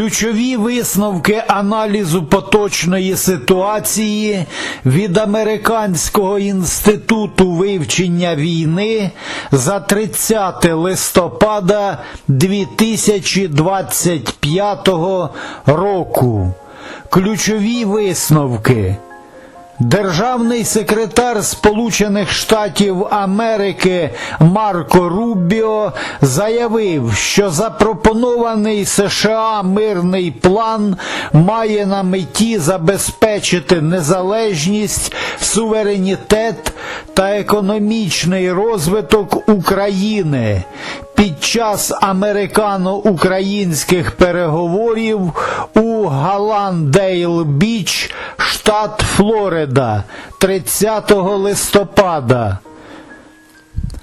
Ключові висновки аналізу поточної ситуації від Американського інституту вивчення війни за 30 листопада 2025 року. Ключові висновки. Державний секретар Сполучених Штатів Америки Марко Рубіо заявив, що запропонований США мирний план має на меті забезпечити незалежність, суверенітет та економічний розвиток України. Під час американо-українських переговорів у Галандейл Біч, штат Флорида, 30 листопада.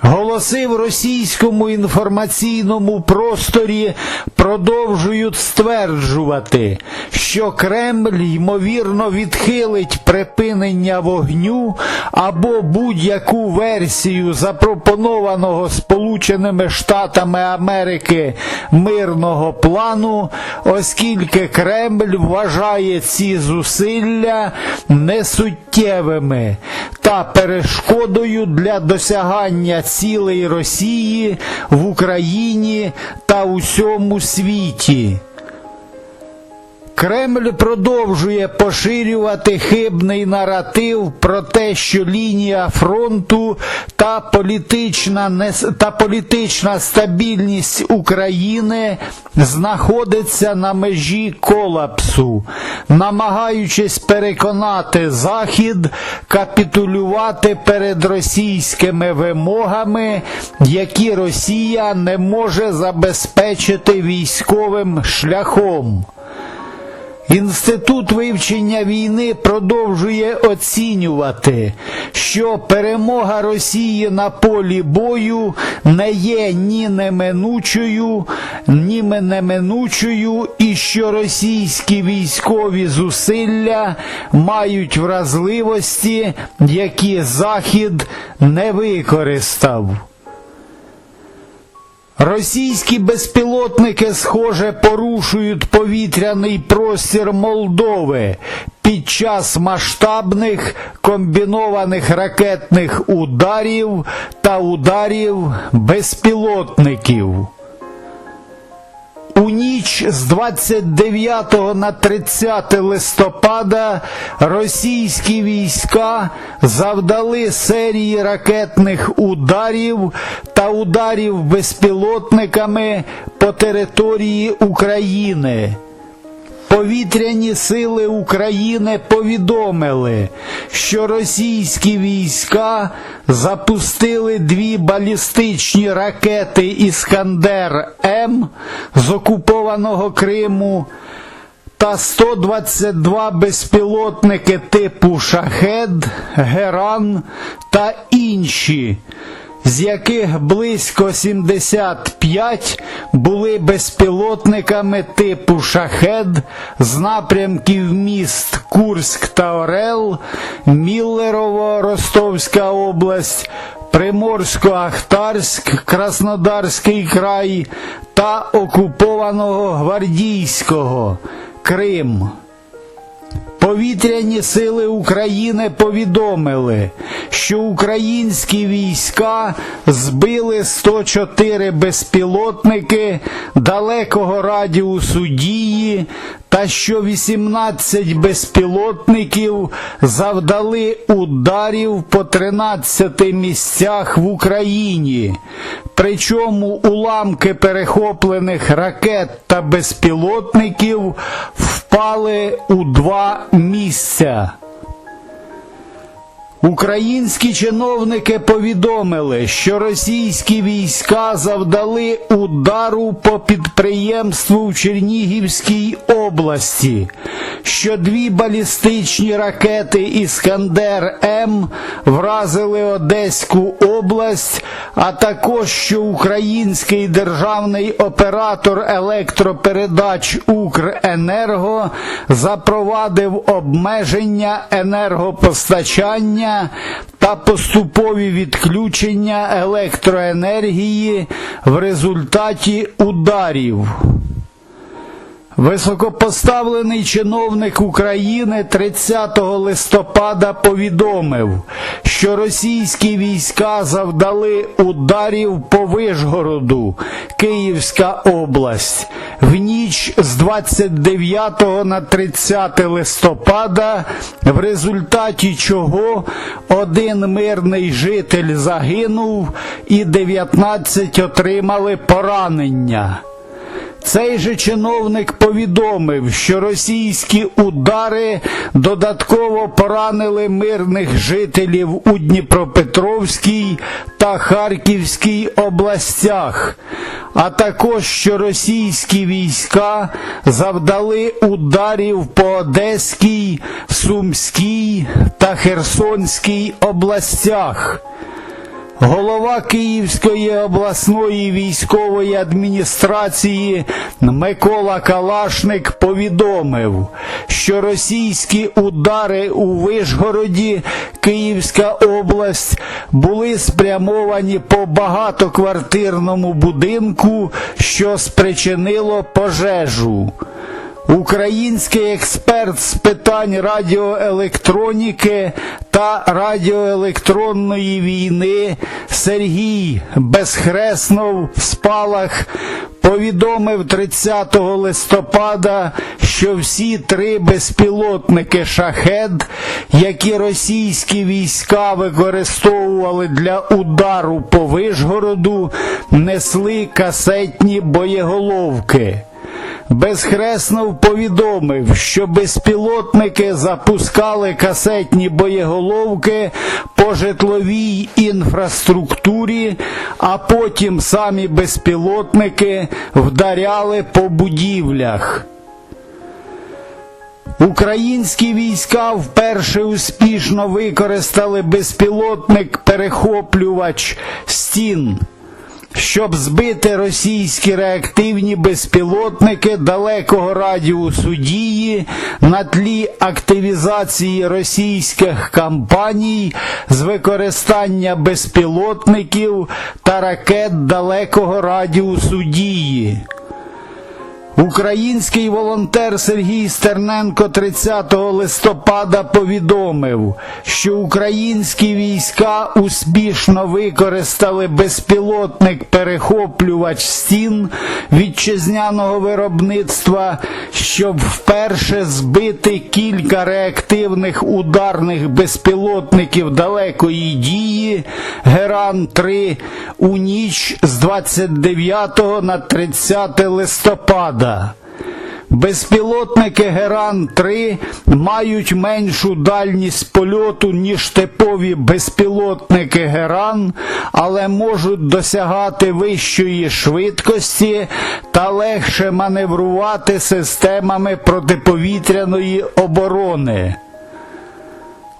Голоси в російському інформаційному просторі продовжують стверджувати, що Кремль ймовірно відхилить припинення вогню або будь-яку версію запропонованого Сполученими Штатами Америки мирного плану, оскільки Кремль вважає ці зусилля несуттєвими та перешкодою для досягання цілей Росії в Україні та усьому світі. Кремль продовжує поширювати хибний наратив про те, що лінія фронту та політична, та політична стабільність України знаходиться на межі колапсу, намагаючись переконати Захід капітулювати перед російськими вимогами, які Росія не може забезпечити військовим шляхом. Інститут вивчення війни продовжує оцінювати, що перемога Росії на полі бою не є ні неминучою, ні неминучою, і що російські військові зусилля мають вразливості, які Захід не використав. Російські безпілотники, схоже, порушують повітряний простір Молдови під час масштабних комбінованих ракетних ударів та ударів безпілотників. Ніч з 29 на 30 листопада російські війська завдали серії ракетних ударів та ударів безпілотниками по території України. Повітряні сили України повідомили, що російські війська запустили дві балістичні ракети Іскандер М з окупованого Криму та 122 безпілотники типу Шахед, Геран та інші з яких близько 75 були безпілотниками типу Шахед з напрямків міст Курськ та Орел, Міллерово, Ростовська область, Приморсько-Ахтарськ, Краснодарський край та окупованого Гвардійського Крим. Повітряні сили України повідомили, що українські війська збили 104 безпілотники далекого радіусу дії та що 18 безпілотників завдали ударів по 13 місцях в Україні. Причому уламки перехоплених ракет та безпілотників впали у два місця. Українські чиновники повідомили, що російські війська завдали удару по підприємству в Чернігівській області, що дві балістичні ракети Іскандер М вразили Одеську область, а також що український державний оператор електропередач Укренерго запровадив обмеження енергопостачання та поступові відключення електроенергії в результаті ударів. Високопоставлений чиновник України 30 листопада повідомив, що російські війська завдали ударів по Вишгороду, Київська область, в ніч з 29 на 30 листопада, в результаті чого один мирний житель загинув і 19 отримали поранення. Цей же чиновник повідомив, що російські удари додатково поранили мирних жителів у Дніпропетровській та Харківській областях, а також що російські війська завдали ударів по Одеській, Сумській та Херсонській областях. Голова Київської обласної військової адміністрації Микола Калашник повідомив, що російські удари у Вишгороді, Київська область, були спрямовані по багатоквартирному будинку, що спричинило пожежу. Український експерт з питань радіоелектроніки та радіоелектронної війни Сергій Безхреснов в спалах повідомив 30 листопада, що всі три безпілотники шахед, які російські війська використовували для удару по Вишгороду, несли касетні боєголовки. Безхреснов повідомив, що безпілотники запускали касетні боєголовки по житловій інфраструктурі, а потім самі безпілотники вдаряли по будівлях. Українські війська вперше успішно використали безпілотник перехоплювач стін щоб збити російські реактивні безпілотники далекого радіусу дії на тлі активізації російських кампаній з використання безпілотників та ракет далекого радіусу дії. Український волонтер Сергій Стерненко 30 листопада повідомив, що українські війська успішно використали безпілотник перехоплювач стін вітчизняного виробництва, щоб вперше збити кілька реактивних ударних безпілотників далекої дії Геран 3 у ніч з 29 на 30 листопада. Безпілотники Геран 3 мають меншу дальність польоту, ніж типові безпілотники Геран, але можуть досягати вищої швидкості та легше маневрувати системами протиповітряної оборони.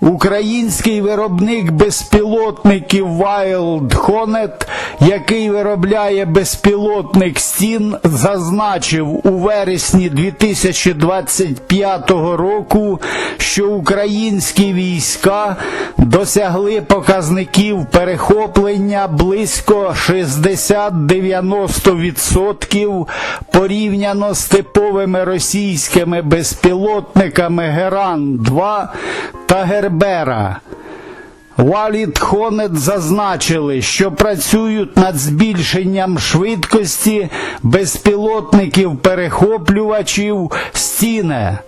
Український виробник безпілотників Wild Hornet, який виробляє безпілотник стін, зазначив у вересні 2025 року, що українські війська досягли показників перехоплення близько 60-90% порівняно з типовими російськими безпілотниками Геран 2 та Гербера. Валід Хонет зазначили, що працюють над збільшенням швидкості безпілотників перехоплювачів стіне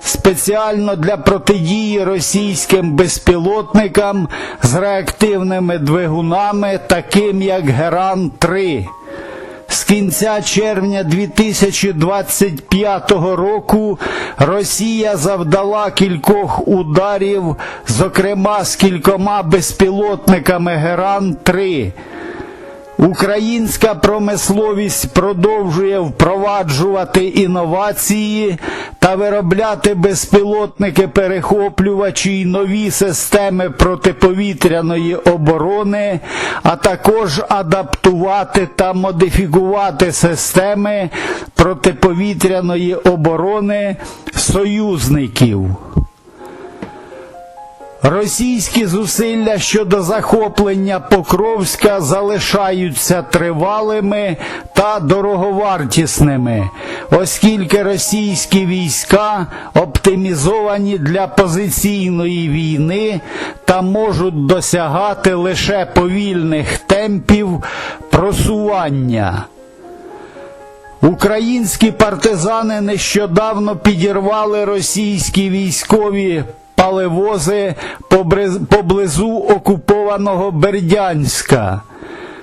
спеціально для протидії російським безпілотникам з реактивними двигунами, таким як Геран 3 з кінця червня 2025 року Росія завдала кількох ударів, зокрема з кількома безпілотниками Геран 3 Українська промисловість продовжує впроваджувати інновації та виробляти безпілотники перехоплювачі й нові системи протиповітряної оборони, а також адаптувати та модифікувати системи протиповітряної оборони союзників. Російські зусилля щодо захоплення Покровська залишаються тривалими та дороговартісними, оскільки російські війська оптимізовані для позиційної війни та можуть досягати лише повільних темпів просування. Українські партизани нещодавно підірвали російські військові палевози поблизу окупованого Бердянська.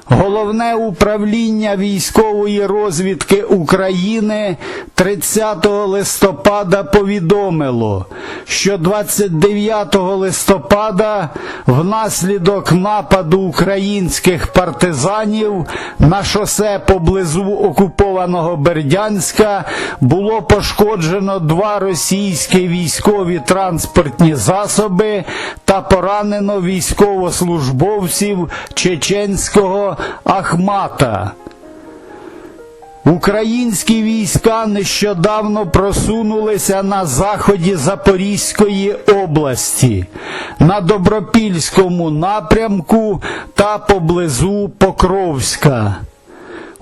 Головне управління військової розвідки України 30 листопада повідомило, що 29 листопада внаслідок нападу українських партизанів на шосе поблизу окупованого Бердянська було пошкоджено два російські військові транспортні засоби та поранено військовослужбовців чеченського Ахмата. Українські війська нещодавно просунулися на заході Запорізької області, на Добропільському напрямку та поблизу Покровська.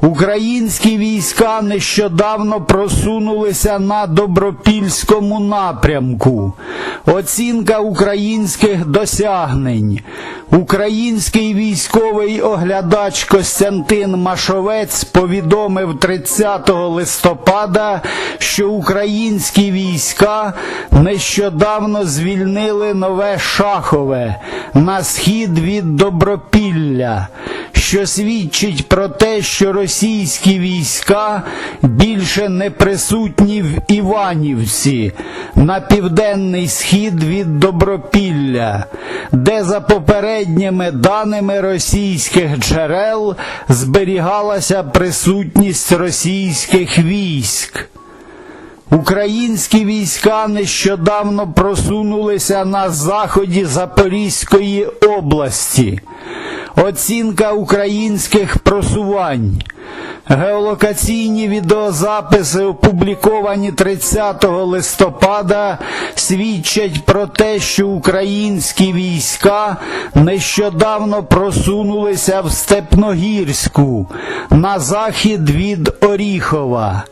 Українські війська нещодавно просунулися на Добропільському напрямку. Оцінка українських досягнень. Український військовий оглядач Костянтин Машовець повідомив 30 листопада, що українські війська нещодавно звільнили нове Шахове на схід від Добропілля що свідчить про те, що російські війська більше не присутні в Іванівці на південний схід від Добропілля, де за попередніми даними російських джерел зберігалася присутність російських військ. Українські війська нещодавно просунулися на заході Запорізької області. Оцінка українських просувань. Геолокаційні відеозаписи, опубліковані 30 листопада, свідчать про те, що українські війська нещодавно просунулися в Степногірську на захід від Оріхова.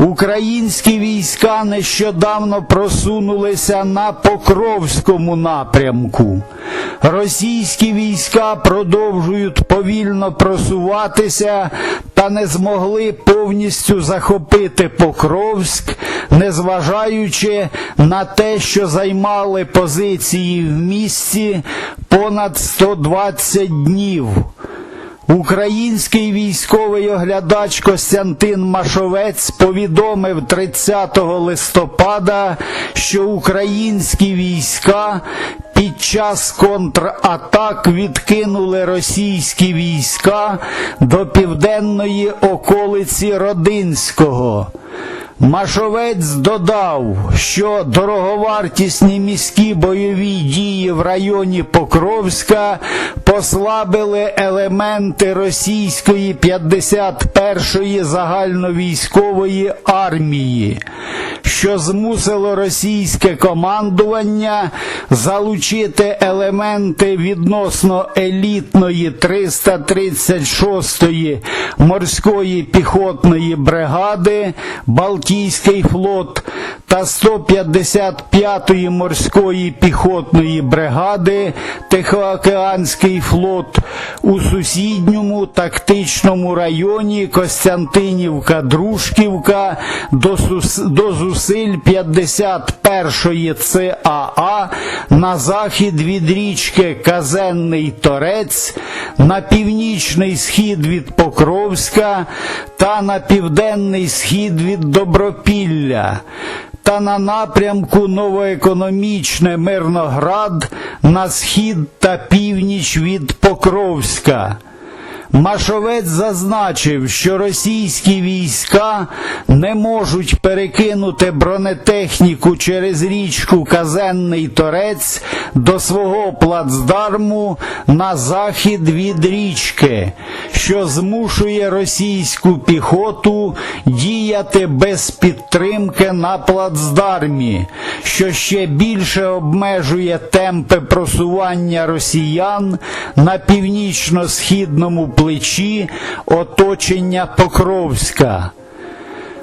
Українські війська нещодавно просунулися на Покровському напрямку. Російські війська продовжують повільно просуватися та не змогли повністю захопити Покровськ, незважаючи на те, що займали позиції в місті понад 120 днів. Український військовий оглядач Костянтин Машовець повідомив 30 листопада, що українські війська під час контратак відкинули російські війська до південної околиці Родинського. Машовець додав, що дороговартісні міські бойові дії в районі Покровська послабили елементи російської 51-ї загальновійськової армії, що змусило російське командування залучити елементи відносно елітної 336-ї морської піхотної бригади Балтійський флот та 155-ї морської піхотної бригади Тихоокеанський флот у сусідньому тактичному районі Костянтинівка-Дружківка до, зусиль 51-ї ЦАА на захід від річки Казенний Торець, на північний схід від Покровська та на південний схід від Добропілля та на напрямку Новоекономічне Мирноград на схід та північ від Покровська. Машовець зазначив, що російські війська не можуть перекинути бронетехніку через річку Казенний Торець до свого плацдарму на захід від річки, що змушує російську піхоту діяти без підтримки на плацдармі, що ще більше обмежує темпи просування росіян на північно-східному плечі оточення Покровська.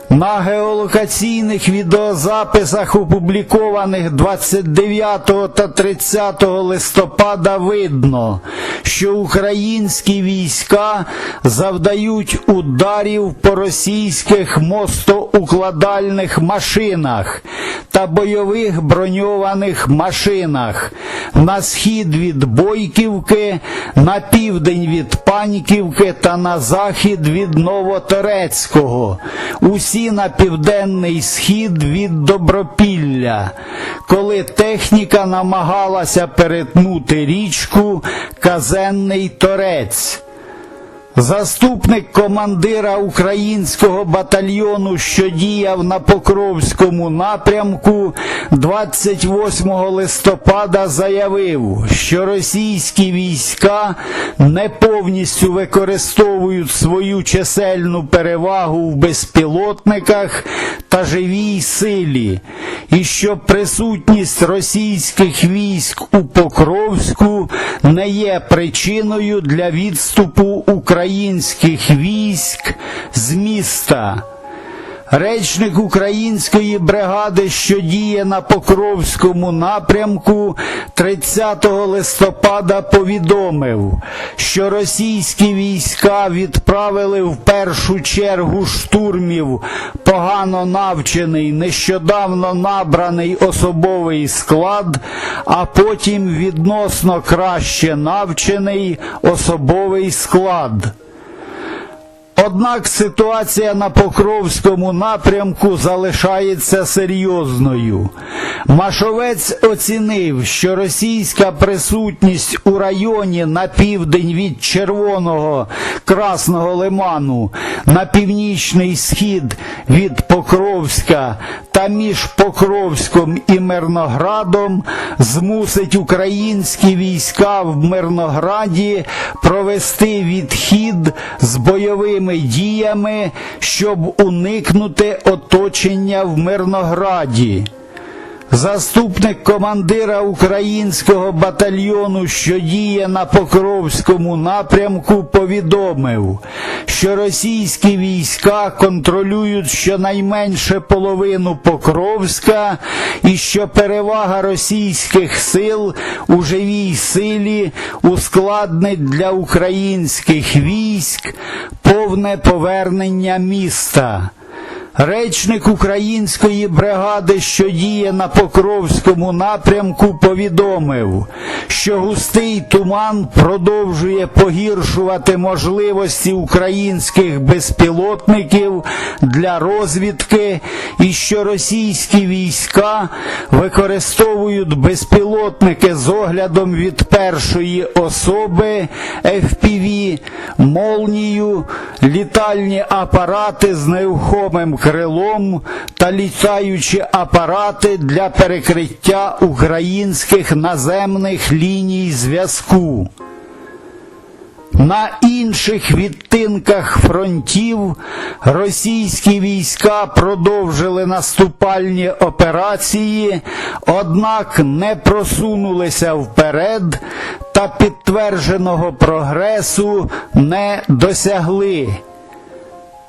На геолокаційних відеозаписах, опублікованих 29 та 30 листопада, видно, що українські війська завдають ударів по російських мостоукладальних машинах та бойових броньованих машинах на схід від Бойківки, на південь від Паньківки та на захід від Новоторецького. Усі на південний схід від Добропілля, коли техніка намагалася перетнути річку Казенний Торець. Заступник командира українського батальйону, що діяв на Покровському напрямку, 28 листопада заявив, що російські війська не повністю використовують свою чисельну перевагу в безпілотниках та живій силі, і що присутність російських військ у Покровську не є причиною для відступу українських військ з міста. Речник української бригади, що діє на Покровському напрямку, 30 листопада повідомив, що російські війська відправили в першу чергу штурмів погано навчений, нещодавно набраний особовий склад, а потім відносно краще навчений особовий склад. Однак ситуація на Покровському напрямку залишається серйозною. Машовець оцінив, що російська присутність у районі на південь від Червоного Красного Лиману на північний схід від Покровська та між Покровськом і Мирноградом змусить українські війська в Мирнограді провести відхід з бойовими діями, щоб уникнути оточення в Мирнограді. Заступник командира українського батальйону, що діє на Покровському напрямку, повідомив, що російські війська контролюють щонайменше половину Покровська і що перевага російських сил у живій силі ускладнить для українських військ повне повернення міста. Речник української бригади, що діє на Покровському напрямку, повідомив, що густий туман продовжує погіршувати можливості українських безпілотників для розвідки, і що російські війська використовують безпілотники з оглядом від першої особи FPV, молнію, літальні апарати з невхомим крилом та літаючі апарати для перекриття українських наземних ліній зв'язку. На інших відтинках фронтів російські війська продовжили наступальні операції, однак не просунулися вперед та підтвердженого прогресу не досягли.